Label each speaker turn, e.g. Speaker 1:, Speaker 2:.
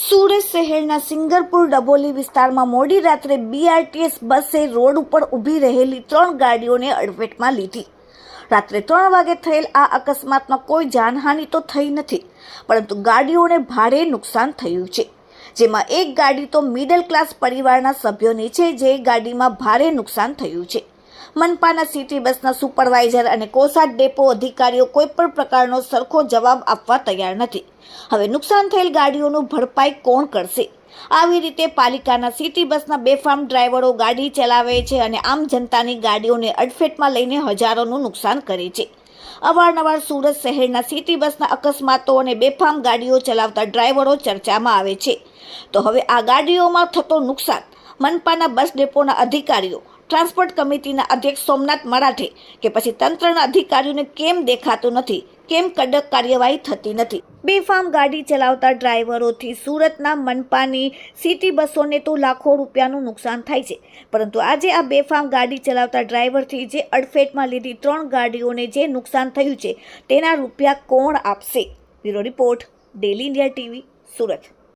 Speaker 1: સુરત શહેરના સિંગરપુર ડબોલી વિસ્તારમાં મોડી રાત્રે બીઆરટીએસ બસે રોડ ઉપર ઊભી રહેલી ત્રણ ગાડીઓને અડફેટમાં લીધી. રાત્રે ત્રણ વાગે થયેલ આ અકસ્માતમાં કોઈ જાનહાનિ તો થઈ નથી, પરંતુ ગાડીઓને ભારે નુકસાન થયું છે. જેમાં એક ગાડી તો મિડલ ક્લાસ પરિવારના સભ્યોની છે, જે ગાડીમાં ભારે નુકસાન થયું છે. મનપાના સિટી બસના સુપરવાઇઝર અને કોસાટ ડેપો અધિકારીઓ કોઈ પણ પ્રકારનો સરખો જવાબ આપવા તૈયાર નથી. હવે નુકસાન થયેલ ગાડીઓનું ભરપાઈ કોણ કરશે? આવી રીતે પાલિકાના સિટી બસના બેફામ ડ્રાઈવરો ગાડી ચલાવે છે અને આમ જનતાની ગાડીઓને અડફેટમાં લઈને હજારોનું નુકસાન કરે છે. અવારનવાર સુરત શહેરના સિટી બસના અકસ્માતો અને બેફામ ગાડીઓ ચલાવતા ડ્રાઈવરો ચર્ચામાં આવે છે. તો હવે આ ગાડીઓમાં થતો નુકસાન મનપાના બસ ડેપોના અધિકારીઓ ટ્રાન્સપોર્ટ કમિટીના અધ્યક્ષ સોમનાથ મરાઠે કે પછી તંત્રના અધિકારીઓને કેમ દેખાતું નથી, કેમ કડક કાર્યવાહી થતી નથી. બેફામ ગાડી ચલાવતા ડ્રાઈવરોથી સુરતના મનપાની સિટી બસોને તો લાખો રૂપિયાનું નુકસાન થાય છે. પરંતુ આજે આ બેફામ ગાડી ચલાવતા ડ્રાઈવરથી જે અડફેટમાં લીધી ત્રણ ગાડીઓને જે નુકસાન થયું છે, તેના રૂપિયા કોણ આપશે? Bureau report, daily India TV, Surat.